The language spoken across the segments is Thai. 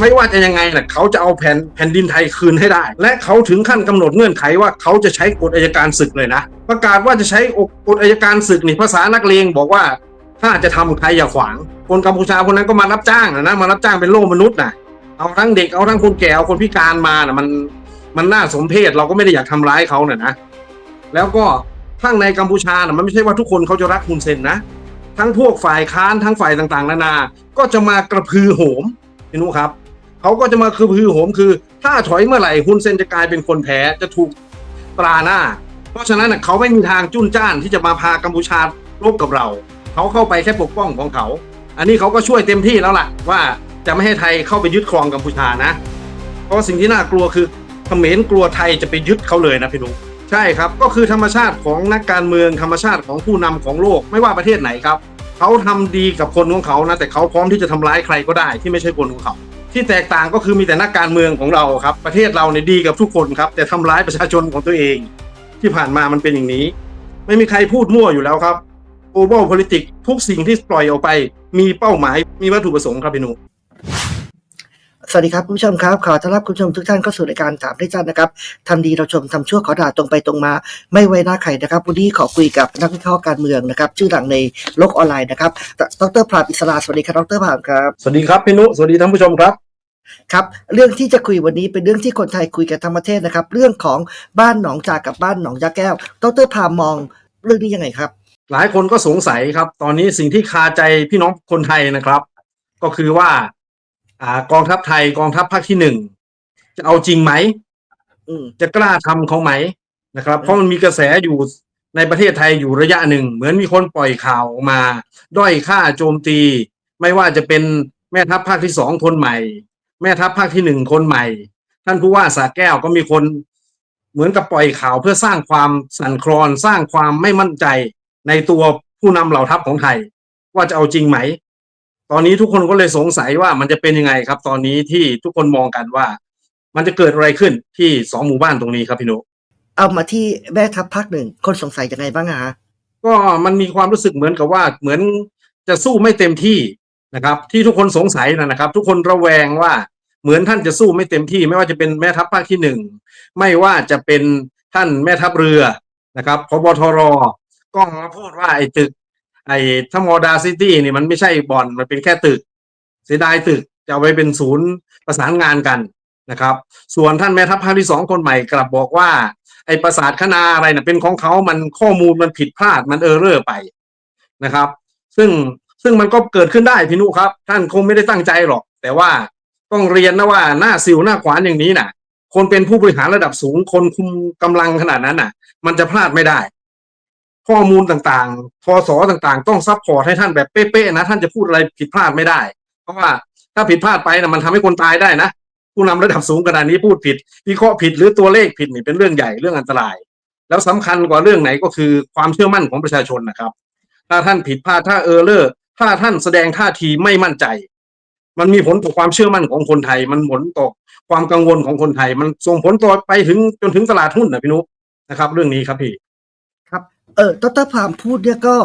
ไม่ว่าจะยังไงนะเขาจะเอาแผ่นแผ่นดินไทยคืนให้ได้ และเขาถึงขั้นกำหนดเงื่อนไขว่าเขาจะใช้กฎอายการศึกเลยนะ ประกาศว่าจะใช้กฎอายการศึกนี่ภาษานักเลงบอกว่าถ้าจะทำใครอย่าขวาง คนกัมพูชาคนนั้นก็มารับจ้างนะมารับจ้างเป็นโล่มนุษย์นะเอาทั้งเด็กเอาทั้งคนแก่เอาคนพิการมานะมันมันน่าสมเพชเราก็ไม่ได้อยากทำร้ายเขาน่ะนะ แล้วก็ทั้งในกัมพูชานะมันไม่ใช่ว่าทุกคนเขาจะรักฮุนเซนนะ ทั้งพวกฝ่ายค้านทั้งฝ่ายต่างๆ นานา ก็จะมากระพือโหมพี่นุครับ เขาก็จะมากระพือโหมคือ ถ้าถอยเมื่อไหร่ฮุนเซนจะกลายเป็นคนแพ้จะถูกตราหน้า เพราะฉะนั้นเขาไม่มีทางจุนจ้านที่จะมาพากัมพูชารบกับเรา เขาเข้าไปแค่ปกป้องของเขา อันนี้เขาก็ช่วยเต็มที่แล้วล่ะ ว่าจะไม่ให้ไทยเข้าไปยึดครองกัมพูชานะ เพราะสิ่งที่น่ากลัวคือเขมรกลัวไทยจะไปยึดเขาเลยนะพี่นุใช่ครับก็คือธรรมชาติของนักการเมืองธรรมชาติของผู้นำของโลกไม่ว่าประเทศไหนครับเขาทำดีกับคนของเขานะแต่เขาพร้อมที่จะทำร้ายใครก็ได้ที่ไม่ใช่คนของเขา ที่แตกต่างก็คือมีแต่นักการเมืองของเราครับ ประเทศเราเนี่ยดีกับทุกคนครับ แต่ทำร้ายประชาชนของตัวเอง ที่ผ่านมามันเป็นอย่างนี้ ไม่มีใครพูดมั่วอยู่แล้วครับ global politics ทุกสิ่งที่ปล่อยออกไป มีเป้าหมายมีวัตถุประสงค์ครับพี่หนุ สวัสดีครับคุณผู้ชมครับขอต้อนรับคุณผู้ชมทุกท่านเข้าสู่รายการถามได้จันนะครับทำดีเราชมทำชั่วขอด่าตรงไปตรงมา ไม่ไว้หน้าใครนะครับ วันนี้ขอคุยกับนักวิเคราะห์การเมืองนะครับ ชื่อดังในโลกออนไลน์นะครับดรพรามอิสระสวัสดีครับดรพรามครับสวัสดีครับพี่นุสวัสดีท่านผู้ชมครับครับเรื่องที่จะคุยวันนี้เป็นเรื่องที่คนไทยคุยกันทั้งประเทศนะครับ เรื่องของบ้านหนองจากกับบ้านหนองยาแก้วดรพรามมองเรื่องนี้ยังไงครับ หลายคนก็สงสัยครับ ตอนนี้สิ่งที่คาใจพี่น้องคนไทยนะครับ ก็คือว่า อ่ากองทัพไทยกองทัพภาคที่หนึ่งจะเอาจริงไหมอืม จะกล้าทำเขาไหมนะครับ เพราะมันมีกระแสอยู่ในประเทศไทยอยู่ระยะหนึ่ง เหมือนมีคนปล่อยข่าวออกมา ด้อยค่าโจมตี ไม่ว่าจะเป็นแม่ทัพภาคที่สองคนใหม่ แม่ทัพภาคที่หนึ่งคนใหม่ ท่านผู้ว่าสาแก้วก็มีคนเหมือนกับปล่อยข่าวเพื่อสร้างความสั่นคลอน สร้างความไม่มั่นใจในตัวผู้นำเหล่าทัพของไทย ว่าจะเอาจริงไหม ตอนนี้ทุกคนก็เลยสงสัยว่ามันจะเป็นยังไงครับ ตอนนี้ที่ทุกคนมองกันว่า มันจะเกิดอะไรขึ้นที่สองหมู่บ้านตรงนี้ครับพี่นุเอามาที่แม่ทัพภาคหนึ่งคนสงสัยยังไงบ้างอะฮะก็มันมีความรู้สึกเหมือนกับว่าเหมือนจะสู้ไม่เต็มที่นะครับ ที่ทุกคนสงสัยนะนะครับ ทุกคนระแวงว่าเหมือนท่านจะสู้ไม่เต็มที่ ไม่ว่าจะเป็นแม่ทัพภาคที่หนึ่งไม่ว่าจะเป็นท่านแม่ทัพเรือนะครับพบทรก็มาพูดว่าไอ้ตึก ไอ้ทัมมอดาซิตี้นี่มันไม่ใช่บ่อนมันเป็นแค่ตึก เสียดายตึกจะเอาไว้เป็นศูนย์ประสานงานกันนะครับ ส่วนท่านแม่ทัพภาคที่สองคนใหม่กลับบอกว่า ไอ้ประสาทคณาอะไรนะ่ะเป็นของเขามันข้อมูลมันผิดพลาดมันเออร์เรอร์ไปนะครับ ซึ่งซึ่งมันก็เกิดขึ้นได้พี่นุครับ ท่านคงไม่ได้ตั้งใจหรอก แต่ว่าต้องเรียนนะว่าหน้าสิวหน้าขวานอย่างนี้น่ะ คนเป็นผู้บริหารระดับสูงคนคุมกำลังขนาดนั้นน่ะ มันจะพลาดไม่ได้ ข้อมูลต่างๆ พศต่างๆ ต้องซัพพอร์ตให้ท่านแบบเป๊ะๆนะ ท่านจะพูดอะไรผิดพลาดไม่ได้ เพราะว่าถ้าผิดพลาดไปนะมันทำให้คนตายได้นะ ผู้นำระดับสูงขนาดนี้พูดผิด วิเคราะห์ผิดหรือตัวเลขผิดนี่เป็นเรื่องใหญ่เรื่องอันตราย แล้วสำคัญกว่าเรื่องไหนก็คือความเชื่อมั่นของประชาชนนะครับ ถ้าท่านผิดพลาดถ้าเออเลอร์ถ้าท่านแสดงท่าทีไม่มั่นใจ มันมีผลต่อความเชื่อมั่นของคนไทย มันผลต่อความกังวลของคนไทย มันส่งผลต่อไปถึงจนถึงตลาดหุ้นนะพี่นุนะครับ เรื่องนี้ครับพี่ เออดรพามพูดเนี่ยก็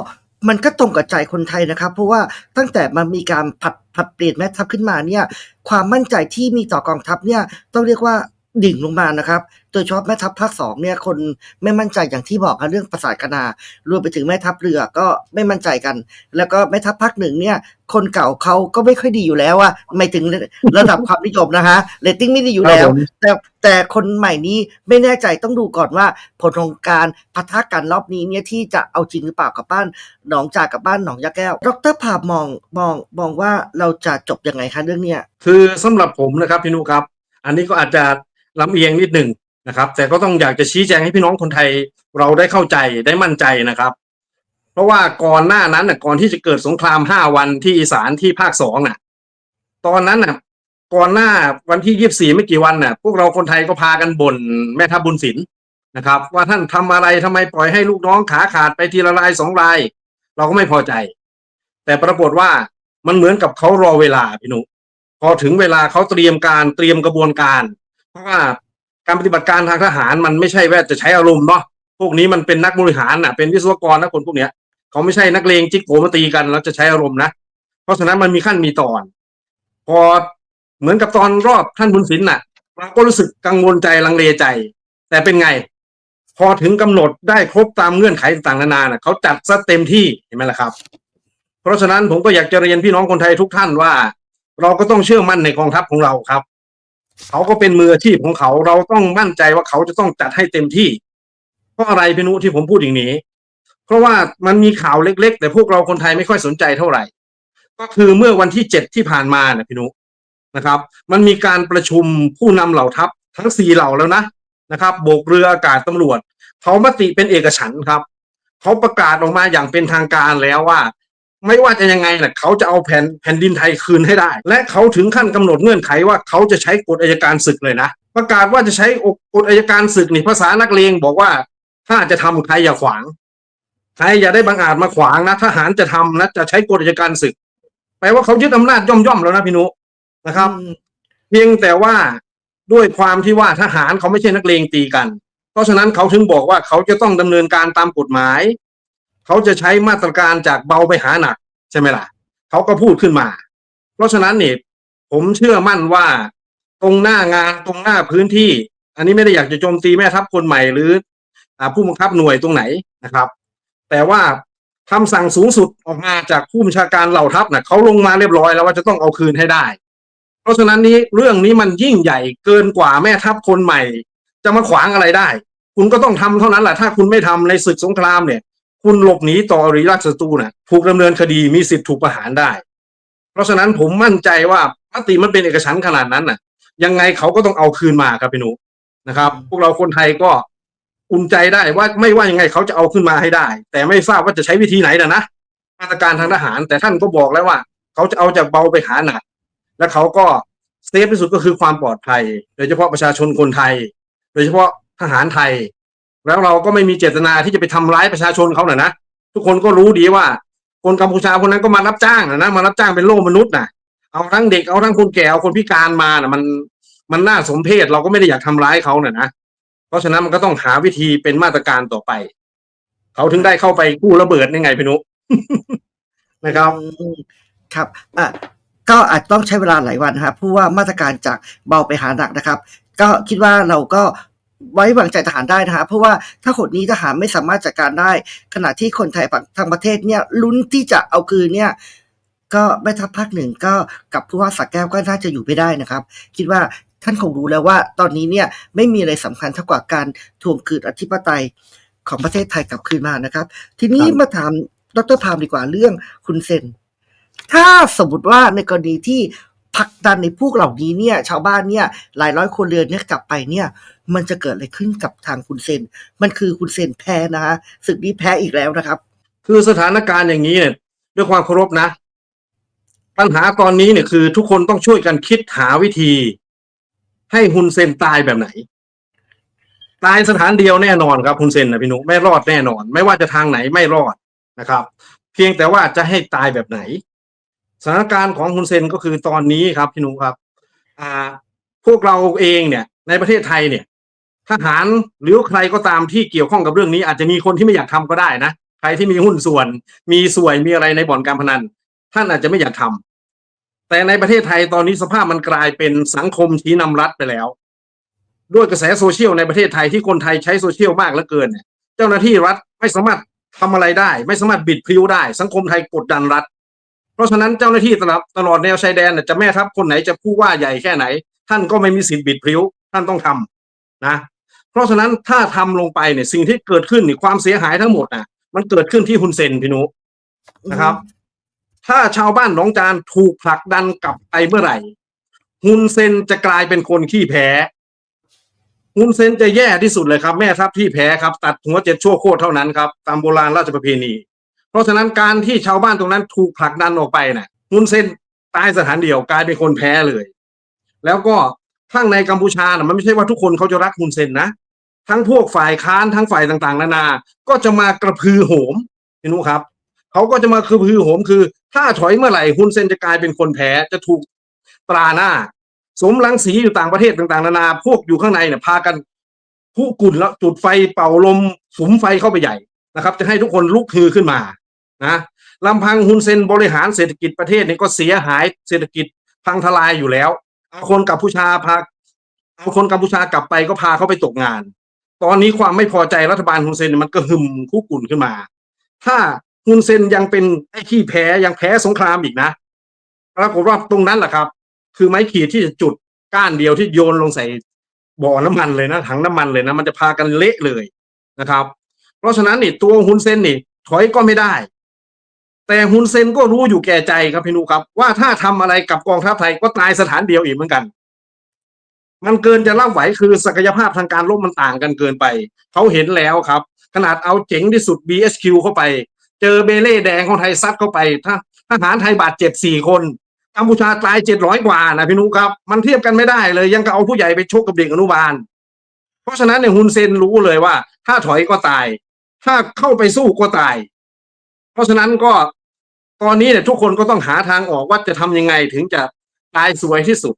มันก็ตรงกับใจคนไทยนะครับ เพราะว่าตั้งแต่มันมีการผัดผัดเปลี่ยนแม่ทัพขึ้นมาเนี่ย ความมั่นใจที่มีต่อกองทัพเนี่ยต้องเรียกว่า ดิ่งลงมานะครับ โดยเฉพาะแม่ทัพภาคสองเนี่ยคนไม่มั่นใจอย่างที่บอกกันเรื่องประสาทคณารวมไปถึงแม่ทัพเรือก็ไม่มั่นใจกัน แล้วก็แม่ทัพภาคหนึ่งเนี่ยคนเก่าเขาก็ไม่ค่อยดีอยู่แล้วอะไม่ถึงระดับความนิยมนะฮะเรตติ้งไม่ดีอยู่แล้วครับผมแต่แต่คนใหม่นี้ไม่แน่ใจต้องดูก่อนว่าผลของการพัฒกันรอบนี้เนี่ยที่จะเอาจริงหรือเปล่ากับบ้านหนองจากกับบ้านหนองยาแก้ว ดรภาพมองมองมองว่าเราจะจบยังไงคะเรื่องเนี้ยคือสำหรับผมนะครับพี่นุครับ อันนี้ก็อาจจะ ลำเอียงนิดหนึ่งนะครับ แต่ก็ต้องอยากจะชี้แจงให้พี่น้องคนไทยเราได้เข้าใจได้มั่นใจนะครับ เพราะว่าก่อนหน้านั้นน่ะก่อนที่จะเกิดสงครามห้าวันที่อีสานที่ภาคสองน่ะ ตอนนั้นน่ะ ก่อนหน้าวันที่ยี่สิบสี่ไม่กี่วันน่ะ พวกเราคนไทยก็พากันบ่นแม่ทัพบุญศิลป์นะครับ ว่าท่านทำอะไรทำไมปล่อยให้ลูกน้องขาขาดไปทีละรายสองราย เราก็ไม่พอใจ แต่ปรากฏว่ามันเหมือนกับเขารอเวลาพี่หนุพอถึงเวลาเขาเตรียมการเตรียมกระบวนการ เพราะว่าการปฏิบัติการทางทหารมันไม่ใช่แค่จะใช้อารมณ์เนาะพวกนี้มันเป็นนักบริหารน่ะเป็นวิศวกรนะคนพวกเนี้ยเขาไม่ใช่นักเลงจิกโกมาตีกันแล้วจะใช้อารมณ์นะเพราะฉะนั้นมันมีขั้นมีตอน พอเหมือนกับตอนรอบท่านบุญสินน่ะเราก็รู้สึกกังวลใจลังเลใจ แต่เป็นไง พอถึงกำหนดได้ครบตามเงื่อนไขต่างๆนานาน่ะเขาจัดซะเต็มที่เห็นไหมล่ะครับ เพราะฉะนั้นผมก็อยากจะเรียนพี่น้องคนไทยทุกท่านว่า เราก็ต้องเชื่อมั่นในกองทัพของเราครับ เขาก็เป็นมืออาชีพของเขาเราต้องมั่นใจว่าเขาจะต้องจัดให้เต็มที่ เพราะอะไรพี่นุที่ผมพูดอย่างนี้ เพราะว่ามันมีข่าวเล็ก ๆ แต่พวกเราคนไทยไม่ค่อยสนใจเท่าไหร่ ก็คือเมื่อวันที่เจ็ดที่ผ่านมาเนะพี่นุนะครับ มันมีการประชุมผู้นำเหล่าทัพทั้งสี่เหล่าแล้วนะนะครับ โบกเรืออากาศตำรวจเขามติเป็นเอกฉันท์ครับเขาประกาศออกมาอย่างเป็นทางการแล้วว่า ไม่ว่าจะยังไงนะเขาจะเอาแผ่นแผ่นดินไทยคืนให้ได้ และเขาถึงขั้นกำหนดเงื่อนไขว่าเขาจะใช้กฎอัยการศึกเลยนะ ประกาศว่าจะใช้กฎอัยการศึกนี่ภาษานักเลงบอกว่าถ้าจะทำใครอย่าขวางใครอย่าได้บังอาจมาขวางนะทหารจะทำนะจะใช้กฎอัยการศึกแปลว่าเขายึดอำนาจย่อมๆแล้วนะพี่นุนะครับอืมเพียงแต่ว่าด้วยความที่ว่าทหารเขาไม่ใช่นักเลงตีกัน เพราะฉะนั้นเขาถึงบอกว่าเขาจะต้องดำเนินการตามกฎหมาย เขาจะใช้มาตรการจากเบาไปหาหนัก ใช่ไหมล่ะเขาก็พูดขึ้นมา เพราะฉะนั้นเนี่ยผมเชื่อมั่นว่าตรงหน้างานตรงหน้าพื้นที่ อันนี้ไม่ได้อยากจะโจมตีแม่ทัพคนใหม่หรืออผู้บังคับหน่วยตรงไหนนะครับ แต่ว่าคำสั่งสูงสุดออกมาจากผู้บัญชาการเหล่าทัพน่ะเขาลงมาเรียบร้อยแล้วว่าจะต้องเอาคืนให้ได้ เพราะฉะนั้นนี้เรื่องนี้มันยิ่งใหญ่เกินกว่าแม่ทัพคนใหม่ จะมาขวางอะไรได้ คุณก็ต้องทำเท่านั้นแหละถ้าคุณไม่ทำในศึกสงครามเนี่ย คุณหลบหนีต่ออริราชศัตรูน่ะถูกดำเนินคดีมีสิทธิ์ถูกประหารได้ เพราะฉะนั้นผมมั่นใจว่ามติมันเป็นเอกฉันท์ขนาดนั้นน่ะ ยังไงเขาก็ต้องเอาคืนมาครับพี่หนูนะครับ พวกเราคนไทยก็อุ่นใจได้ว่าไม่ว่ายังไงเขาจะเอาขึ้นมาให้ได้ แต่ไม่ทราบว่าจะใช้วิธีไหนนะนะมาตรการทางทหาร แต่ท่านก็บอกแล้วว่า เขาจะเอาจากเบาไปหาหนัก และเขาก็เซฟที่สุดก็คือความปลอดภัย โดยเฉพาะประชาชนคนไทย โดยเฉพาะทหารไทย แล้วเราก็ไม่มีเจตนาที่จะไปทำร้ายประชาชนเขาหน่ะนะทุกคนก็รู้ดีว่า คนกัมพูชาคนนั้นก็มารับจ้างนะนะมารับจ้างเป็นโล่มนุษย์นะเอาทั้งเด็กเอาทั้งคนแก่เอาคนพิการมาน่ะมันมันน่าสมเพชเราก็ไม่ได้อยากทำร้ายเขาน่ะนะเพราะฉะนั้นมันก็ต้องหาวิธีเป็นมาตรการต่อไป เขาถึงได้เข้าไปกู้ระเบิดยังไงพี่นุนะครับครับอะก็อาจต้องใช้เวลาหลายวันครับเพราะว่ามาตรการจากเบาไปหาหนักนะครับ ก็คิดว่าเราก็ ไว้วางใจทหารได้นะครับเพราะว่าถ้าคนนี้ทหารไม่สามารถจัดการได้ ขณะที่คนไทยฝั่งทางประเทศเนี่ยลุ้นที่จะเอาคืนเนี่ยก็แม่ทัพภาคหนึ่งก็กับผู้ว่าสักแก้วก็น่าจะอยู่ไม่ได้นะครับ คิดว่าท่านคงรู้แล้วว่าตอนนี้เนี่ยไม่มีอะไรสำคัญเท่ากับการทวงคืนอธิปไตยของประเทศไทยกลับคืนมานะครับ ทีนี้มาถามดรพามดีกว่าเรื่องคุณเซน ถ้าสมมติว่าในกรณีที่ ผลักดันในพวกเหล่านี้เนี่ย ชาวบ้านเนี่ยหลายร้อยคนเรือนเนี่ยกลับไปเนี่ย มันจะเกิดอะไรขึ้นกับทางคุณเซน มันคือคุณเซนแพ้นะฮะศึกนี้แพ้อีกแล้วนะครับ คือสถานการณ์อย่างนี้เนี่ยด้วยความเคารพนะ ปัญหาตอนนี้เนี่ยคือ ทุกคนต้องช่วยกันคิดหาวิธี ให้ฮุนเซนตายแบบไหน ตายสถานเดียวแน่นอนครับฮุนเซนนะพี่นุไม่รอดแน่นอน ไม่ว่าจะทางไหนไม่รอดนะครับ เพียงแต่ว่าจะให้ตายแบบไหน สถานการณ์ของฮุนเซนก็คือตอนนี้ครับพี่นุครับ อ่า พวกเราเองเนี่ย ในประเทศไทยเนี่ย ทหารหรือใครก็ตามที่เกี่ยวข้องกับเรื่องนี้ อาจจะมีคนที่ไม่อยากทำก็ได้นะใครที่มีหุ้นส่วน มีสวยมีอะไรในบ่อนการพนัน ท่านอาจจะไม่อยากทำแต่ในประเทศไทยตอนนี้สภาพมันกลายเป็นสังคมชี้นำรัฐไปแล้ว ด้วยกระแสโซเชียลในประเทศไทยที่คนไทยใช้โซเชียลมากเหลือเกินเนี่ย เจ้าหน้าที่รัฐไม่สามารถทำอะไรได้ ไม่สามารถบิดพริ้วได้ สังคมไทยกดดันรัฐ เพราะฉะนั้นเจ้าหน้าที่ตลอดตลอดแนวชายแดนจะแม่ทัพคนไหนจะผู้ว่าใหญ่แค่ไหน ท่านก็ไม่มีสิทธิ์บิดพริ้ว ท่านต้องทำนะ เพราะฉะนั้นถ้าทำลงไปเนี่ยสิ่งที่เกิดขึ้นนี่ความเสียหายทั้งหมดน่ะ มันเกิดขึ้นที่ฮุนเซนพี่นุนะครับ ถ้าชาวบ้านหนองจานถูกผลักดันกลับไปเมื่อไหร่ฮุนเซนจะกลายเป็นคนขี้แพ้ฮุนเซนจะแย่ที่สุดเลยครับ แม่ทัพที่แพ้ครับ ตัดหัวเจ็ดชั่วโคตรเท่านั้นครับตามโบราณราชประเพณี เพราะฉะนั้นการที่ชาวบ้านตรงนั้นถูกผลักดันออกไปน่ะฮุนเซนตายสถานเดียวกลายเป็นคนแพ้เลย แล้วก็ข้างในกัมพูชาน่ะมันไม่ใช่ว่าทุกคนเขาจะรักฮุนเซนนะทั้งพวกฝ่ายค้านทั้งฝ่ายต่างๆ นานา ก็จะมากระพือโหมพี่นุครับเขาก็จะมากระพือโหมคือ ถ้าถอยเมื่อไหร่ฮุนเซนจะกลายเป็นคนแพ้จะถูกตราหน้า สมรังสีอยู่ต่างประเทศต่างๆ นานา พวกอยู่ข้างในเนี่ยพากันผู้กุ่นแล้วจุดไฟเป่าลมสุมไฟเข้าไปใหญ่นะครับ จะให้ทุกคนลุกฮือขึ้นมา นะลำพังฮุนเซนบริหารเศรษฐกิจประเทศเนี่ยก็เสียหายเศรษฐกิจพังทลายอยู่แล้วเอาคนกัมพูชาพาเอาคนกัมพูชากลับไปก็พาเขาไปตกงาน ตอนนี้ความไม่พอใจรัฐบาลฮุนเซนเนี่ยมันก็หึมคุกกุ่นขึ้นมา ถ้าฮุนเซนยังเป็นไอ้ขี้แพ้ยังแพ้สงครามอีกนะปรากฏว่าตรงนั้นแหละครับ คือไม้ขีดที่จะจุดก้านเดียวที่โยนลงใส่บ่อน้ำมันเลยนะถังน้ำมันเลยนะ มันจะพากันเละเลยนะครับ เพราะฉะนั้นนี่ตัวฮุนเซนนี่ถอยก็ไม่ได้ แต่ฮุนเซนก็รู้อยู่แก่ใจครับพี่นุครับ ว่าถ้าทำอะไรกับกองทัพไทยก็ตายสถานเดียวอีกเหมือนกัน มันเกินจะรับไหวคือศักยภาพทางการรบมันต่างกันเกินไป เขาเห็นแล้วครับ ขนาดเอาเจ๋งที่สุด BHQ เข้าไป เจอเบเล่แดงของไทยซัดเข้าไปถ้าทหารไทยบาดเจ็บสี่คนกัมพูชาตายเจ็ดร้อยกว่านะพี่นุครับ มันเทียบกันไม่ได้เลยยังก็เอาผู้ใหญ่ไปชกกับเด็กอนุบาล เพราะฉะนั้นเนี่ยฮุนเซนรู้เลยว่า ถ้าถอยก็ตาย ถ้าเข้าไปสู้ก็ตาย เพราะฉะนั้นก็ตอนนี้เนี่ยทุกคนก็ต้องหาทางออกว่าจะทำยังไงถึงจะตายสวยที่สุด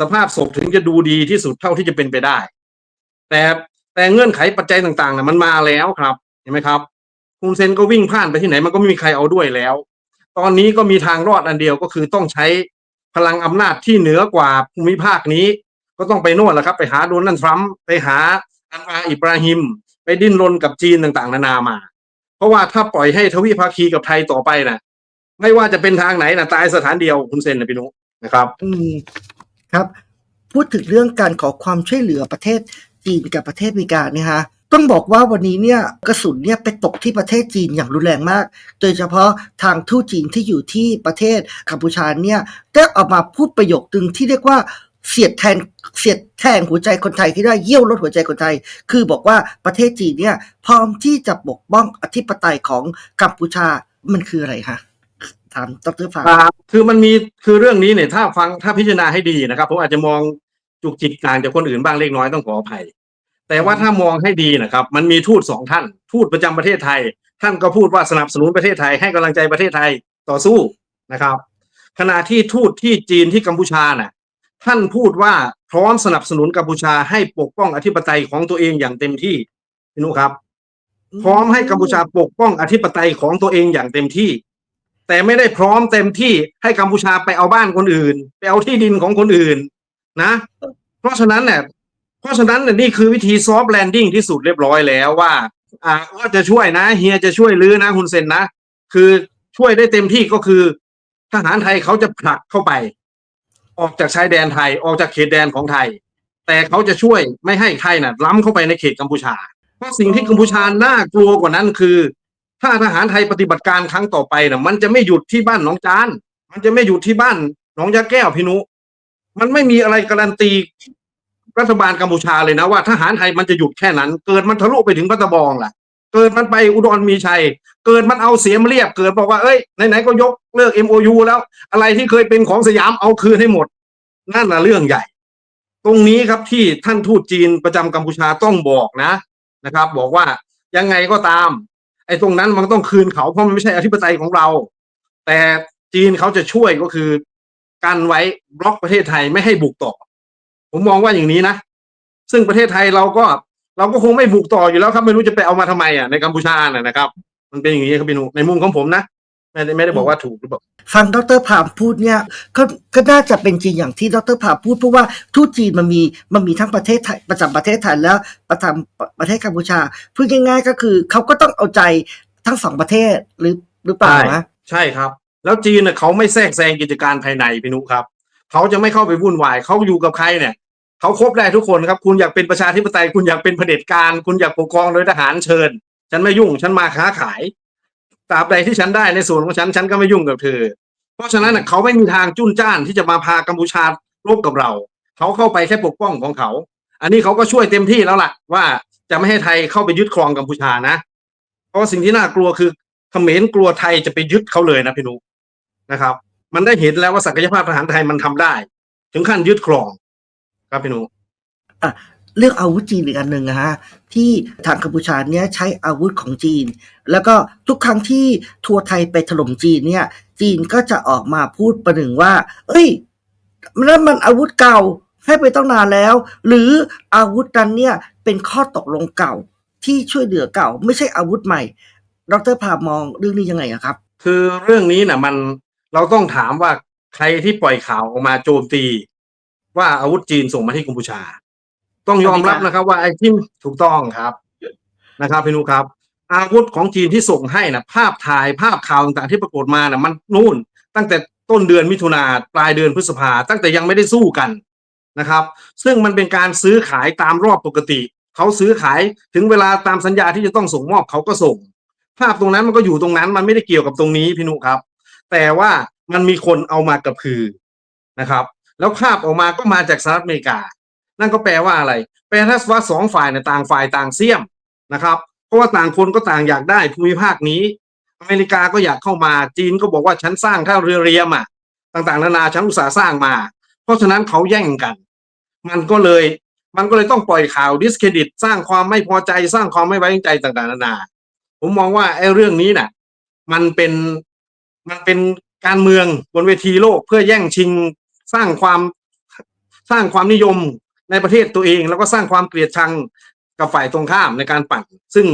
สภาพศพถึงจะดูดีที่สุดเท่าที่จะเป็นไปได้ แต่แต่เงื่อนไขปัจจัยต่างๆน่ะมันมาแล้วครับเห็นไหมครับฮุนเซนก็วิ่งผ่านไปที่ไหนมันก็ไม่มีใครเอาด้วยแล้ว ตอนนี้ก็มีทางรอดอันเดียวก็คือต้องใช้พลังอำนาจที่เหนือกว่าภูมิภาคนี้ ก็ต้องไปโน่นแหละครับ ไปหาโดนัลด์ทรัมป์ไปหาอันวาอิบราฮิม ไปดิ้นรนกับจีนต่างๆ นานามา เพราะว่าถ้าปล่อยให้ทวิภาคีกับไทยต่อไปนะไม่ว่าจะเป็นทางไหนนะตายสถานเดียวคุณเซนนะพี่นุนะครับ อืมครับ พูดถึงเรื่องการขอความช่วยเหลือประเทศจีนกับประเทศอเมริกาเนี่ยฮะต้องบอกว่าวันนี้เนี่ยกระสุนเนี่ยไปตกที่ประเทศจีนอย่างรุนแรงมาก โดยเฉพาะทางทูตจีนที่อยู่ที่ประเทศกัมพูชาเนี่ยได้ออกมาพูดประโยคนึงที่เรียกว่าเสียดแทน เสียดแทงหัวใจคนไทยที่ได้เยี่ยวรถหัวใจคนไทย คือบอกว่าประเทศจีนเนี่ยพร้อมที่จะปกป้องอธิปไตยของกัมพูชามันคืออะไรคะถามดรฟางครับคือมันมีคือเรื่องนี้เนี่ยถ้าฟังถ้าพิจารณาให้ดีนะครับผมอาจจะมองจุกจิกต่างจากคนอื่นบ้างเล็กน้อยต้องขออภัย แต่ว่าถ้ามองให้ดีนะครับ มันมีทูตสองท่าน ทูตประจำประเทศไทย ท่านก็พูดว่าสนับสนุนประเทศไทยให้กำลังใจประเทศไทยต่อสู้นะครับ ขณะที่ทูตที่จีนที่กัมพูชาน่ะท่านพูดว่า พร้อมสนับสนุนกัมพูชาให้ปกป้องอธิปไตยของตัวเองอย่างเต็มที่พี่นุครับ พร้อมให้กัมพูชาปกป้องอธิปไตยของตัวเองอย่างเต็มที่ แต่ไม่ได้พร้อมเต็มที่ให้กัมพูชาไปเอาบ้านคนอื่น ไปเอาที่ดินของคนอื่น นะ เพราะฉะนั้นเนี่ยเพราะฉะนั้นเนี่ยนี่คือวิธีซอฟต์แลนดิ้งที่สุดเรียบร้อยแล้วว่า อ่าว่าจะช่วยนะเฮียจะช่วยลื้อนะคุณเซนนะคือช่วยได้เต็มที่ก็คือทหารไทยเขาจะผลักเข้าไป ออกจากชายแดนไทยออกจากเขตแดนของไทย แต่เขาจะช่วยไม่ให้ไทยน่ะ ล้ำเข้าไปในเขตกัมพูชา เพราะสิ่งที่กัมพูชาน่ากลัวกว่านั้นคือ ถ้าทหารไทยปฏิบัติการครั้งต่อไปน่ะ มันจะไม่หยุดที่บ้านหนองจาน มันจะไม่หยุดที่บ้านหนองยาแก้วพี่นุ มันไม่มีอะไรการันตีรัฐบาลกัมพูชาเลยนะว่าทหารไทยมันจะหยุดแค่นั้น เกิดมันทะลุไปถึงพัตบองล่ะ เกิดมันไปอุดรมีชัย เกิดมันเอาเสียมเรียบ เกิดบอกว่าเอ้ยไหนๆก็ยกเลิก MOU แล้ว อะไรที่เคยเป็นของสยามเอาคืนให้หมด นั่นแหละเรื่องใหญ่ ตรงนี้ครับที่ท่านทูตจีนประจำกัมพูชาต้องบอกนะนะครับ บอกว่ายังไงก็ตาม ไอ้ตรงนั้นมันต้องคืนเขาเพราะมันไม่ใช่อธิปไตยของเรา แต่จีนเขาจะช่วยก็คือกันไว้บล็อกประเทศไทยไม่ให้บุกต่อ ผมมองว่าอย่างนี้นะ ซึ่งประเทศไทยเราก็ เราก็คงไม่บุกต่ออยู่แล้วครับไม่รู้จะไปเอามาทำไมอะในกัมพูชาน่ะนะครับ มันเป็นอย่างนี้ครับพี่หนุในมุมของผมนะไม่ได้ไม่ได้บอกว่าถูกหรือเปล่าฟังดรพามพูดเนี่ยก็ก็น่าจะเป็นจริงอย่างที่ดรพามพูดเพราะว่าทูตจีนมันมีมันมีทั้งประเทศไทยประจำประเทศไทยแล้วประจำประเทศกัมพูชาพูดง่ายๆ ก็คือเขาก็ต้องเอาใจทั้งสองประเทศหรือหรือเปล่านะใช่ครับ แล้วจีนเน่ะเขาไม่แทรกแซงกิจการภายในพี่นุครับเขาจะไม่เข้าไปวุ่นวายเขาอยู่กับใครเนี่ย เขาครบได้ทุกคนครับ คุณอยากเป็นประชาธิปไตย คุณอยากเป็นเผด็จการ คุณอยากปกครองโดยทหารเชิญ ฉันไม่ยุ่ง ฉันมาค้าขายตราบใดที่ฉันได้ในส่วนของฉัน ฉันก็ไม่ยุ่งกับเธอ เพราะฉะนั้นน่ะเขาไม่มีทางจุนจ้านที่จะมาพากัมพูชารบกับเรา เขาเข้าไปแค่ปกป้องของเขา อันนี้เขาก็ช่วยเต็มที่แล้วล่ะ ว่าจะไม่ให้ไทยเข้าไปยึดครองกัมพูชานะ เพราะสิ่งที่น่ากลัวคือเขมรกลัวไทยจะไปยึดเขาเลยนะพี่นุนะครับ มันได้เห็นแล้วว่าศักยภาพทหารไทยมันทำได้ ถึงขั้นยึดครอง ครับพี่หนูเรื่องอาวุธจีนอีกอันหนึ่งนะฮะที่ทางกัมพูชาเนี่ยใช้อาวุธของจีน แล้วก็ทุกครั้งที่ทัวร์ไทยไปถล่มจีนเนี่ย จีนก็จะออกมาพูดประหนึ่งว่า เอ้ยนั่นมันอาวุธเก่าให้ไปตั้งนานแล้ว หรืออาวุธนั้นเนี่ยเป็นข้อตกลงเก่าที่ช่วยเหลือเก่า ไม่ใช่อาวุธใหม่ ดรพามองเรื่องนี้ยังไงอะครับ คือเรื่องนี้นะมันเราต้องถามว่าใครที่ปล่อยข่าวออกมาโจมตี ว่าอาวุธจีนส่งมาที่กัมพูชา ต้องยอมรับนะครับ ว่าไอ้ที่ถูกต้องครับนะครับพี่นุครับ อาวุธของจีนที่ส่งให้นะภาพถ่ายภาพข่าวต่างๆที่ปรากฏมานะมันนู่น ตั้งแต่ต้นเดือนมิถุนาปลายเดือนพฤษภาตั้งแต่ยังไม่ได้สู้กันนะครับ ซึ่งมันเป็นการซื้อขายตามรอบปกติ เขาซื้อขายถึงเวลาตามสัญญาที่จะต้องส่งมอบเขาก็ส่ง ภาพตรงนั้นมันก็อยู่ตรงนั้นมันไม่ได้เกี่ยวกับตรงนี้พี่นุครับ แต่ว่ามันมีคนเอามากระพือนะครับ แล้วภาพออกมาก็มาจากสหรัฐอเมริกา นั่นก็แปลว่าอะไร แปลว่าสองฝ่ายเนี่ยต่างฝ่ายต่างเสี่ยมนะครับเพราะว่าต่างคนก็ต่างอยากได้ภูมิภาคนี้ อเมริกาก็อยากเข้ามาจีนก็บอกว่าฉันสร้างท่าเรือเรียมอะต่างๆนานาฉันอุตสาห์สร้างมา เพราะฉะนั้นเขาแย่งกัน มันก็เลยมันก็เลยต้องปล่อยข่าวดิสเครดิต สร้างความไม่พอใจสร้างความไม่ไว้วางใจต่างๆนานา ผมมองว่าไอ้เรื่องนี้น่ะ มันเป็นมันเป็นการเมืองบนเวทีโลกเพื่อแย่งชิง สร้างความสร้างความนิยมในประเทศตัวเอง แล้วก็สร้างความเกลียดชังกับฝ่ายตรงข้ามในการปั่น ซึ่ง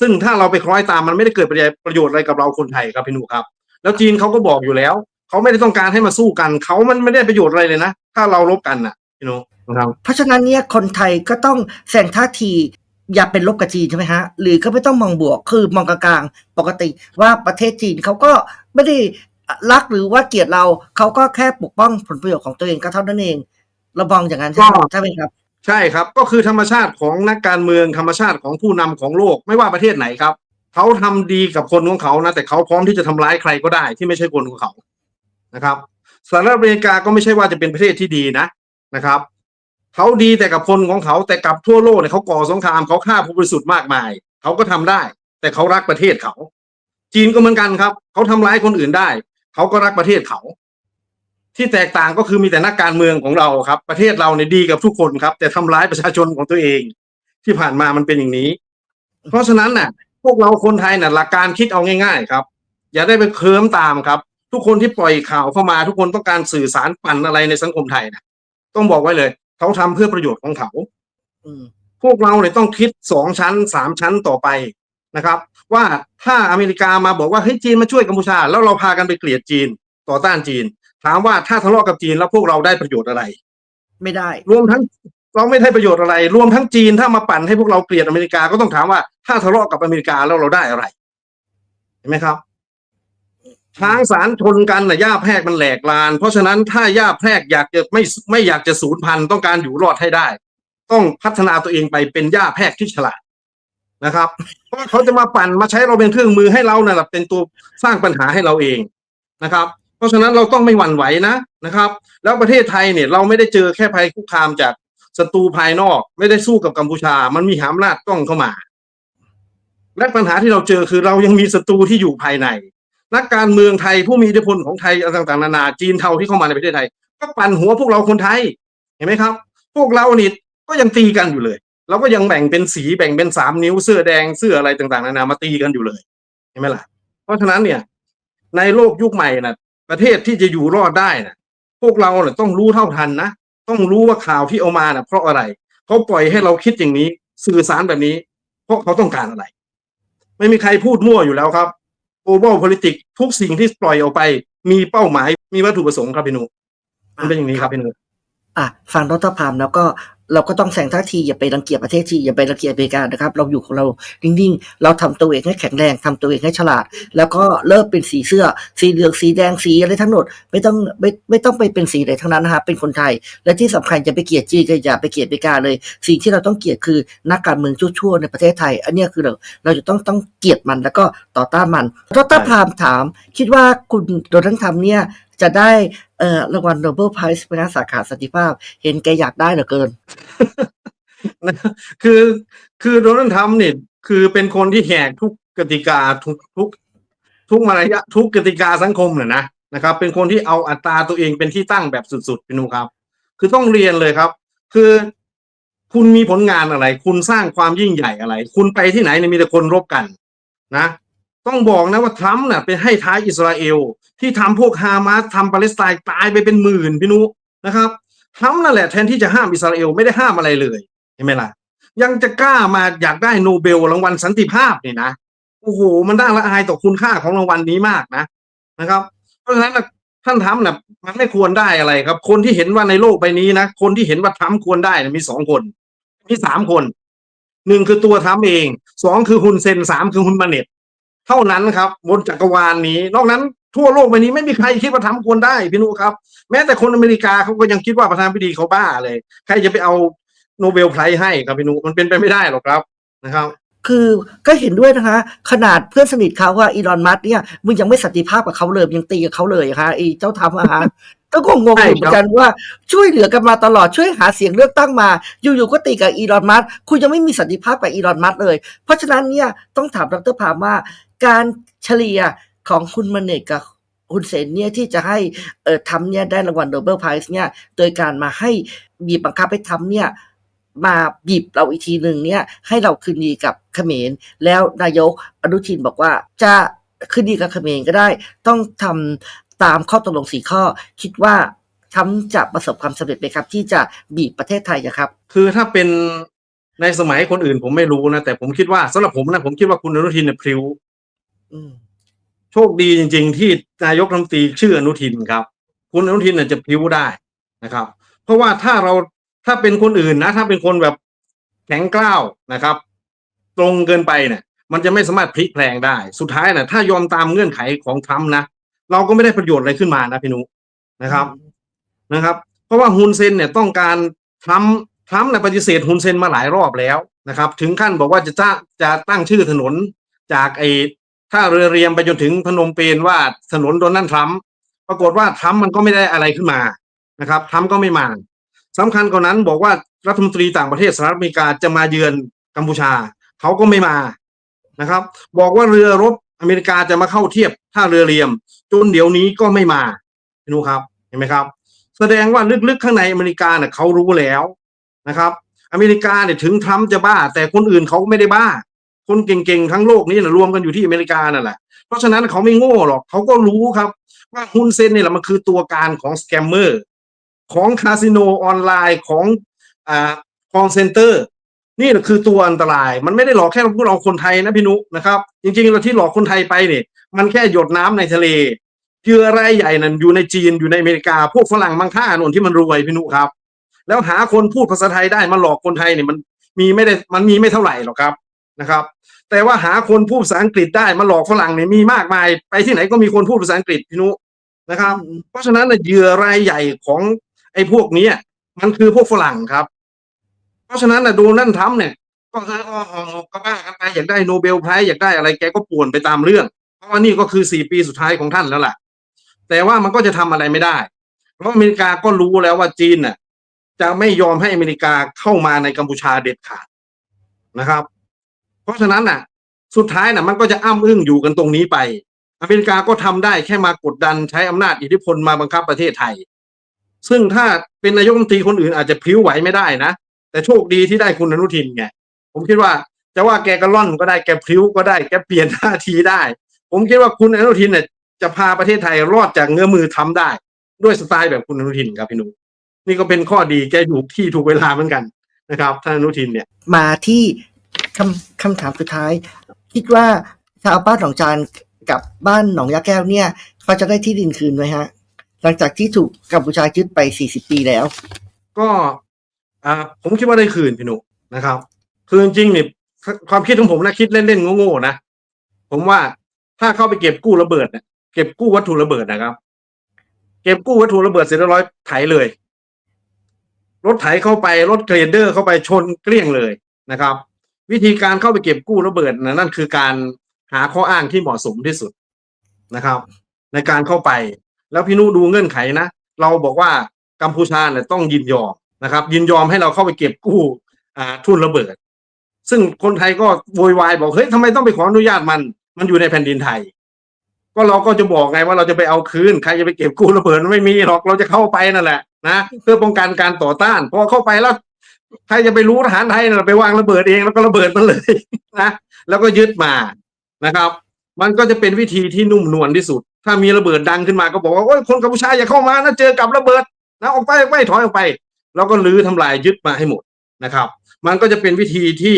ซึ่งถ้าเราไปคล้อยตามมันไม่ได้เกิดประโยชน์อะไรกับเราคนไทยครับพี่หนูครับ แล้วจีนเขาก็บอกอยู่แล้วเขาไม่ได้ต้องการให้มาสู้กันเขามันไม่ได้ประโยชน์อะไรเลยนะถ้าเรารบกันน่ะพี่หนูครับเพราะฉะนั้นเนี่ยคนไทยก็ต้องแสดงท่าทีอย่าเป็นลบกับจีนใช่ไหมฮะ หรือก็ไม่ต้องมองบวก คือมองกลางๆ ปกติว่าประเทศจีนเขาก็ไม่ได้ รักหรือว่าเกลียดเราเขาก็แค่ปกป้องผลประโยชน์ของตัวเองก็เท่านั้นเองเรามองอย่างนั้นใช่ไหมก็ใช่ไหมครับใช่ครับก็คือธรรมชาติของนักการเมืองธรรมชาติของผู้นำของโลกไม่ว่าประเทศไหนครับเขาทำดีกับคนของเขานะแต่เขาพร้อมที่จะทำร้ายใครก็ได้ที่ไม่ใช่คนของเขานะครับสหรัฐอเมริกาก็ไม่ใช่ว่าจะเป็นประเทศที่ดีนะนะครับเขาดีแต่กับคนของเขาแต่กับทั่วโลกเนี่ยเขาก่อสงครามเขาฆ่าผู้บริสุทธิ์มากมายเขาก็ทำได้ แต่เขารักประเทศเขา จีนก็เหมือนกันครับเขาทำร้ายคนอื่นได้ เขาก็รักประเทศเขา ที่แตกต่างก็คือมีแต่นักการเมืองของเราครับ ประเทศเราเนี่ยดีกับทุกคนครับ แต่ทำร้ายประชาชนของตัวเอง ที่ผ่านมามันเป็นอย่างนี้ เพราะฉะนั้นน่ะ พวกเราคนไทยน่ะหลักการคิดเอาง่าย ๆ ครับ อย่าได้ไปเคลิ้มตามครับ ทุกคนที่ปล่อยข่าวเข้ามา ทุกคนต้องการสื่อสารปั่นอะไรในสังคมไทยนะต้องบอกไว้เลย เขาทำเพื่อประโยชน์ของเขาอืมพวกเราเนี่ยต้องคิดสองชั้นสามชั้นต่อไป นะครับ ว่าถ้าอเมริกามาบอกว่าเฮ้ยจีนมาช่วยกัมพูชา แล้วเราพากันไปเกลียดจีนต่อต้านจีน ถามว่าถ้าทะเลาะกับจีนแล้วพวกเราได้ประโยชน์อะไร ไม่ได้ รวมทั้งเราไม่ได้ประโยชน์อะไร รวมทั้งจีนถ้ามาปั่นให้พวกเราเกลียดอเมริกาก็ต้องถามว่าถ้าทะเลาะกับอเมริกาแล้วเราได้อะไรเห็นไหมครับช้างสารชนกันนะหญ้าแพรกมันแหลกลาน เพราะฉะนั้นถ้าหญ้าแพรกอยากจะไม่ไม่อยากจะสูญพันธุ์ต้องการอยู่รอดให้ได้ ต้องพัฒนาตัวเองไปเป็นหญ้าแพรกที่ฉลาด นะครับเพราะเขาจะมาปั่นมาใช้เราเป็นเครื่องมือให้เรานั่ะเป็นตัวสร้างปัญหาให้เราเองนะครับ เพราะฉะนั้นเราต้องไม่หวั่นไหวนะนะครับ แล้วประเทศไทยเนี่ยเราไม่ได้เจอแค่ภัยคุกคามจากศัตรูภายนอก ไม่ได้สู้กับกัมพูชา มันมีหามราดกล้องเข้ามาและปัญหาที่เราเจอคือเรายังมีศัตรูที่อยู่ภายใน นักการเมืองไทยผู้มีอิทธิพลของไทยต่างๆนานาจีนเทาที่เข้ามาในประเทศไทย ก็ปั่นหัวพวกเราคนไทยเห็นไหมครับ พวกเรานี่ก็ยังตีกันอยู่เลย เราก็ยังแบ่งเป็นสีแบ่งเป็นสามนิ้วเสื้อแดงเสื้ออะไรต่างๆนานามาตีกันอยู่เลยเห็นไหมล่ะ เพราะฉะนั้นเนี่ย ในโลกยุคใหม่นะประเทศที่จะอยู่รอดได้นะพวกเราเนี่ยต้องรู้เท่าทันนะต้องรู้ว่าข่าวที่เอามานะเพราะอะไรเขาปล่อยให้เราคิดอย่างนี้ สื่อสารแบบนี้ เพราะเขาต้องการอะไร ไม่มีใครพูดมั่วอยู่แล้วครับ global politics ทุกสิ่งที่ปล่อยออกไป มีเป้าหมายมีวัตถุประสงค์ครับพี่หนุมันเป็นอย่างนี้ครับพี่หนุอะฟังดรพามแล้วก็ เราก็ต้องแสงท่าทีอย่าไปรังเกียจประเทศจีอย่าไปรังเกียจอเมริกานะครับ เราอยู่ของเรานิ่งๆ เราทำตัวเองให้แข็งแรงทำตัวเองให้ฉลาด แล้วก็เลิกเป็นสีเสื้อ สีเหลืองสีแดงสีอะไรทั้งหมดไม่ต้องไม่ไม่ต้องไปเป็นสีอะไหนทั้งนั้นนะครับเป็นคนไทย และที่สำคัญอย่าไปเกลียดจีนก็อย่าไปเกลียดอเมริกาเลย สิ่งที่เราต้องเกลียดคือนักการเมืองชั่วๆในประเทศไทย อันนี้คือเราเราจะต้องต้องเกลียดมันแล้วก็ต่อต้านมันดรพามถาม คิดว่าคุณโดนัลด์ทรัมป์เนี่ย จะได้เอ่อรางวัลโนเบิลไพรส์เป็นสาขาสันติภาพ เห็นแกอยากได้เหลือเกิน คือคือโดนัลด์ทรัมป์เนี่ยคือเป็นคนที่แหกทุกกติกาทุกทุกทุกมารยาททุกกติกาสังคมน่ะนะนะครับ เป็นคนที่เอาอัตราตัวเองเป็นที่ตั้งแบบสุดๆพี่นุครับ คือต้องเรียนเลยครับ คือคุณมีผลงานอะไร คุณสร้างความยิ่งใหญ่อะไร คุณไปที่ไหนเนี่ยมีแต่คนรบกัน นะ ต้องบอกนะว่าทรัมป์น่ะเป็นให้ท้ายอิสราเอล ที่ทำพวกฮามาสทำปาเลสไตน์ตายไปเป็นหมื่นพี่นุนะครับทรัมป์นั่นแหละแทนที่จะห้ามอิสราเอลไม่ได้ห้ามอะไรเลยเห็นไหมล่ะ ยังจะกล้ามาอยากได้โนเบลรางวัลสันติภาพนี่นะโอ้โหมันน่าละอายต่อคุณค่าของรางวัลนี้มากนะนะครับ เพราะฉะนั้นน่ะท่านทำน่ะมันไม่ควรได้อะไรครับ คนที่เห็นว่าในโลกใบนี้นะคนที่เห็นว่าทำควรได้นะมีสองคน มีสามคนหนึ่งคือตัวทำเองสองคือฮุนเซนสามคือฮุนมาเน็ต เท่านั้นครับ บนจักรวาลนี้ นอกนั้นทั่วโลกใบนี้ไม่มีใครคิดว่าทำควรได้พี่นุครับ แม้แต่คนอเมริกาเขาก็ยังคิดว่าประธานาธิบดีเขาบ้าเลย ใครจะไปเอาโนเบลไพรส์ให้ครับพี่นุมันเป็นไปไม่ได้หรอกครับนะครับ คือก็เห็นด้วยนะคะ ขนาดเพื่อนสนิทเขาว่าอีลอนมัสก์เนี่ยมึงยังไม่สันติภาพกับเขาเลยยังตีกับเขาเลยอะคะไอ้เจ้าทำอะฮะก็งงๆอยู่เหมือนกันว่าช่วยเหลือกันมาตลอดช่วยหาเสียงเลือกตั้งมา อยู่ๆก็ตีกับอีลอนมัสก์คุณยังไม่มีสันติภาพกับอีลอนมัสก์เลย เพราะฉะนั้นเนี่ยต้องถามดรพามว่า การเฉลี่ยของคุณมเนกกับฮุนเซนเนี่ยที่จะให้เอ่อทำเนี่ยได้รางวัลโนเบลไพรส์เนี่ยโดยการมาให้บีบบังคับให้ทำเนี่ยมาบีบเราอีกทีหนึ่งเนี่ยให้เราคืนดีกับเขมร แล้วนายกอนุทินบอกว่าจะคืนดีกับเขมรก็ได้ ต้องทำตามข้อตกลงสี่ข้อ คิดว่าทำจะประสบความสำเร็จไหมครับ ที่จะบีบประเทศไทยอะครับ คือถ้าเป็นในสมัยคนอื่นผมไม่รู้นะ แต่ผมคิดว่าสำหรับผมนะผมคิดว่าคุณอนุทินเนี่ยพริ้ว โชคดีจริง ๆ ที่นายกรัฐมนตรีชื่ออนุทินครับ คุณอนุทินน่ยจะพิ้วได้นะครับ เพราะว่าถ้าเราถ้าเป็นคนอื่นนะ ถ้าเป็นคนแบบแข็งกล้าวนะครับ ตรงเกินไปเนี่ยมันจะไม่สามารถพลิกแพลงได้ สุดท้ายนะถ้ายอมตามเงื่อนไขของทรัมป์นะเราก็ไม่ได้ประโยชน์อะไรขึ้นมานะพี่นุนะครับนะครับ เพราะว่าฮุนเซนเนี่ยต้องการทรัมป์ทรัมป์เนี่ยปฏิเสธฮุนเซนมาหลายรอบแล้วนะครับ ถึงขั้นบอกว่าจะจ้าจะตั้งชื่อถนนจากไอ้ ท่าเรือเรียมไปจนถึงพนมเปญว่าถนนโดนัลด์ทรัมป์ปรากฏว่าทรัมป์มันก็ไม่ได้อะไรขึ้นมานะครับทรัมป์ก็ไม่มาสำคัญกว่านั้นบอกว่ารัฐมนตรีต่างประเทศสหรัฐอเมริกาจะมาเยือนกัมพูชา เขาก็ไม่มานะครับ บอกว่าเรือรบอเมริกาจะมาเข้าเทียบท่าเรือเรียมจนเดี๋ยวนี้ก็ไม่มาพี่นุครับเห็นไหมครับ แสดงว่าลึกๆข้างในอเมริกาเนี่ยเขารู้แล้วนะครับ อเมริกาเนี่ยถึงทรัมป์จะบ้า แต่คนอื่นเขาไม่ได้บ้า คนเก่งๆทั้งโลกนี้นะรวมกันอยู่ที่อเมริกานั่นแหละ เพราะฉะนั้นเขาไม่โง่หรอกเขาก็รู้ครับ ว่าฮุนเซนเนี่ยแหละมันคือตัวการของสแกมเมอร์ของคาสิโนออนไลน์ของอ่าคอนเซนเตอร์นี่แหละคือตัวอันตราย มันไม่ได้หลอกแค่พวกเราคนไทยนะพี่นุนะครับ จริงๆเราที่หลอกคนไทยไปเนี่ยมันแค่หยดน้ำในทะเลเหยื่อรายใหญ่นั่นอยู่ในจีนอยู่ในอเมริกา พวกฝรั่งมังค่าโน่นที่มันรวยพี่นุครับ แล้วหาคนพูดภาษาไทยได้มาหลอกคนไทยเนี่ยมันมีไม่ได้มันมีไม่เท่าไหร่หรอกครับ นะครับ แต่ว่าหาคนพูดภาษาอังกฤษได้มาหลอกฝรั่งเนี่ยมีมากมาย ไปที่ไหนก็มีคนพูดภาษาอังกฤษพี่นุนะครับ เพราะฉะนั้นน่ะเหยื่อรายใหญ่ของไอ้พวกเนี้ยมันคือพวกฝรั่งครับ เพราะฉะนั้นน่ะดูนั่นทำเนี่ย ก็เอออ๋อก็บ้ากันไปอยากได้โนเบลไพรส์อยากได้อะไรแกก็ป่วนไปตามเรื่อง เพราะว่านี่ก็คือสี่ปีสุดท้ายของท่านแล้วล่ะ แต่ว่ามันก็จะทำอะไรไม่ได้ เพราะอเมริกาก็รู้แล้วว่าจีนน่ะจะไม่ยอมให้อเมริกาเข้ามาในกัมพูชาเด็ดขาดนะครับ เพราะฉะนั้นน่ะ สุดท้ายน่ะมันก็จะอ้ำอึ้งอยู่กันตรงนี้ไป อเมริกาก็ทำได้แค่มากดดันใช้อำนาจอิทธิพลมาบังคับประเทศไทย ซึ่งถ้าเป็นนายกรัฐมนตรีคนอื่นอาจจะพลิ้วไหวไม่ได้นะ แต่โชคดีที่ได้คุณอนุทินไงผมคิดว่าจะว่าแกกระล่อนก็ได้แกพลิ้วก็ได้แกเปลี่ยนท่าทีได้ ผมคิดว่าคุณอนุทินเนี่ยจะพาประเทศไทยรอดจากเงื้อมือทำได้ ด้วยสไตล์แบบคุณอนุทินครับพี่นุนี่ก็เป็นข้อดีแกอยู่ที่ถูกเวลาเหมือนกันนะครับท่านอนุทินเนี่ยมาที่ คำคำถามสุดท้าย คิดว่าชาวบ้านหนองจานกับบ้านหนองยาแก้วเนี่ยเขาจะได้ที่ดินคืนไหมฮะ หลังจากที่ถูกกัมพูชายึดไป 40 ปีแล้ว ก็อ่าผมคิดว่าได้คืนพี่หนุนะครับ คือจริงๆเนี่ยความคิดของผมนะคิดเล่นๆโง่ๆนะผมว่าถ้าเข้าไปเก็บกู้ระเบิดเนี่ยเก็บกู้วัตถุระเบิดนะครับ เก็บกู้วัตถุระเบิดเสร็จร้อยไถเลย รถไถเข้าไปรถเกรเดอร์เข้าไปชนเกลี้ยงเลยนะครับ วิธีการเข้าไปเก็บกู้ระเบิดนะนั่นคือการหาข้ออ้างที่เหมาะสมที่สุดนะครับ ในการเข้าไป แล้วพี่นุดูเงื่อนไขนะ เราบอกว่ากัมพูชาเนี่ยต้องยินยอมนะครับ ยินยอมให้เราเข้าไปเก็บกู้อ่าทุนระเบิด ซึ่งคนไทยก็โวยวายบอกเฮ้ยทำไมต้องไปขออนุญาตมัน มันอยู่ในแผ่นดินไทย ก็เราก็จะบอกไงว่าเราจะไปเอาคืนใครจะไปเก็บกู้ระเบิดไม่มีหรอกเราจะเข้าไปนั่นแหละนะเพื่อป้องกันการต่อต้านพอเข้าไปแล้ว ใครจะไปรู้ทหารไทยเนะไปวางระเบิดเองแล้วก็ระเบิดมันเลยนะแล้วก็ยึดมานะครับ มันก็จะเป็นวิธีที่นุ่มนวลที่สุด ถ้ามีระเบิดดังขึ้นมาก็บอกว่าโอ้ยคนกัมพูชาอย่าเข้ามานะเจอกับระเบิดนะออกไปออกไปถอยออกไปแล้วก็ลื้อทำลายยึดมาให้หมดนะครับ มันก็จะเป็นวิธีที่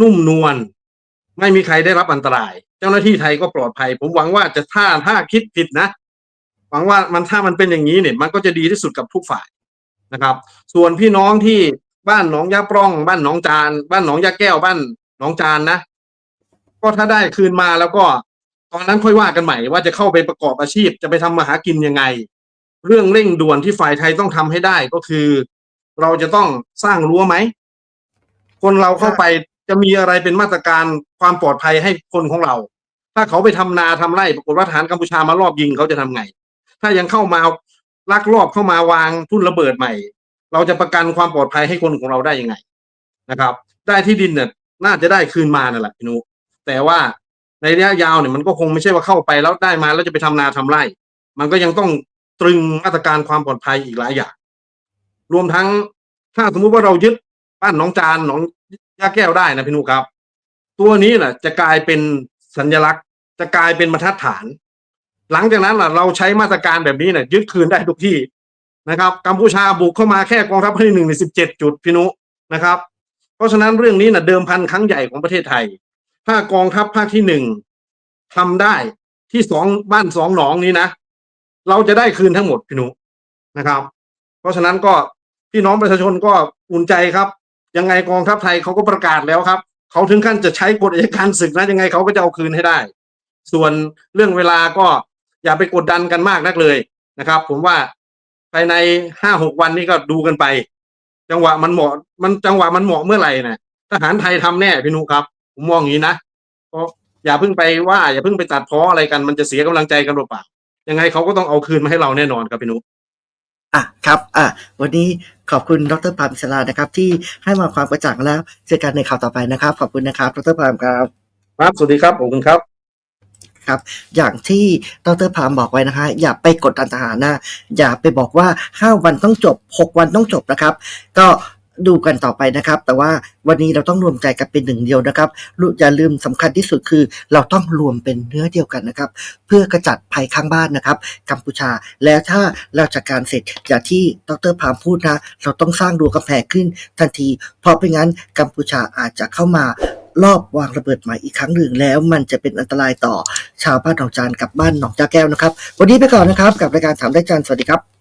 นุ่มนวลไม่มีใครได้รับอันตราย เจ้าหน้าที่ไทยก็ปลอดภัย ผมหวังว่าจะถ้าถ้าคิดผิดนะหวังว่ามันถ้ามันเป็นอย่างนี้เนี่ย มันก็จะดีที่สุดกับทุกฝ่ายนะครับ ส่วนพี่น้องที่ บ้านหนองยาปร่อง บ้านหนองจาน บ้านหนองยาแก้วบ้านหนองจานนะก็ถ้าได้คืนมาแล้วก็ ตอนนั้นค่อยว่ากันใหม่ว่าจะเข้าไปประกอบอาชีพจะไปทำมาหากินยังไง เรื่องเร่งด่วนที่ฝ่ายไทยต้องทำให้ได้ก็คือ เราจะต้องสร้างรั้วไหม คนเราเข้าไปจะมีอะไรเป็นมาตรการความปลอดภัยให้คนของเรา ถ้าเขาไปทำนาทำไร่ปรากฏว่าทหารกัมพูชามารอบยิงเขาจะทำไง ถ้ายังเข้ามาลักลอบเข้ามาวางทุ่นระเบิดใหม่ เราจะประกันความปลอดภัยให้คนของเราได้ยังไงนะครับ ได้ที่ดินเนี่ยน่าจะได้คืนมานั่นแหละพี่นุแต่ว่าในระยะยาวเนี่ยมันก็คงไม่ใช่ว่าเข้าไปแล้วได้มาแล้วจะไปทำนาทำไร่ มันก็ยังต้องตรึงมาตรการความปลอดภัยอีกหลายอย่าง รวมทั้งถ้าสมมุติว่าเรายึดบ้านหนองจานหนองยาแก้วได้นะพี่นุครับ ตัวนี้แหละจะกลายเป็นสัญลักษณ์ จะกลายเป็นบรรทัดฐาน หลังจากนั้นล่ะเราใช้มาตรการแบบนี้เนี่ยยึดคืนได้ทุกที่ นะครับกัมพูชาบุกเข้ามาแค่กองทัพภาคที่หนึ่งในสิบเจ็ดจุดพี่นุนะครับ เพราะฉะนั้นเรื่องนี้นะเดิมพันครั้งใหญ่ของประเทศไทย ถ้ากองทัพภาคที่หนึ่งทำได้ที่สองบ้านสองหนองนี้นะ เราจะได้คืนทั้งหมดพี่นุนะครับ เพราะฉะนั้นก็พี่น้องประชาชนก็อุ่นใจครับ ยังไงกองทัพไทยเขาก็ประกาศแล้วครับเขาถึงขั้นจะใช้กฎอัยการศึกนะยังไงเขาก็จะเอาคืนให้ได้ ส่วนเรื่องเวลาก็อย่าไปกดดันกันมากนักเลยนะครับ ผมว่า ภายในห้าหกวันนี้ก็ดูกันไป จังหวะมันเหมาะ มันจังหวะมันเหมาะเมื่อไหร่นะทหารไทยทำแน่พี่นุครับ ผมมองอย่างนี้นะก็อย่าเพิ่งไปว่าอย่าเพิ่งไปตัดพ้ออะไรกันมันจะเสียกำลังใจกันเปล่าๆยังไงเขาก็ต้องเอาคืนมาให้เราแน่นอนครับพี่นุอะครับอะวันนี้ขอบคุณดรพามอิสลานะครับ ที่ให้มาความกระจ่างแล้วเจอกันในข่าวต่อไปนะครับ ขอบคุณนะครับดรพามครับ ครับสวัสดีครับขอบคุณครับ ครับ อย่างที่ดรพามบอกไว้นะคะ อย่าไปกดดันทหารนะ อย่าไปบอกว่า 5 วันต้องจบ 6 วันต้องจบนะครับ ก็ดูกันต่อไปนะครับ แต่ว่าวันนี้เราต้องรวมใจกันเป็นหนึ่งเดียวนะครับ อย่าลืมสำคัญที่สุดคือ เราต้องรวมเป็นเนื้อเดียวกันนะครับ เพื่อกระจัดภัยข้างบ้านนะครับ กัมพูชา แล้วถ้าเราจัดการเสร็จอย่างที่ดรพามพูดนะ เราต้องสร้างรั้วกำแพงขึ้นทันที เพราะไม่งั้นกัมพูชาอาจจะเข้ามา รอบวางระเบิดใหม่อีกครั้งหนึ่งแล้ว มันจะเป็นอันตรายต่อชาวบ้านหนองจานกับบ้านหนองจ้าแก้วนะครับ วันนี้ไปก่อนนะครับ กับรายการถามได้จานสวัสดีครับ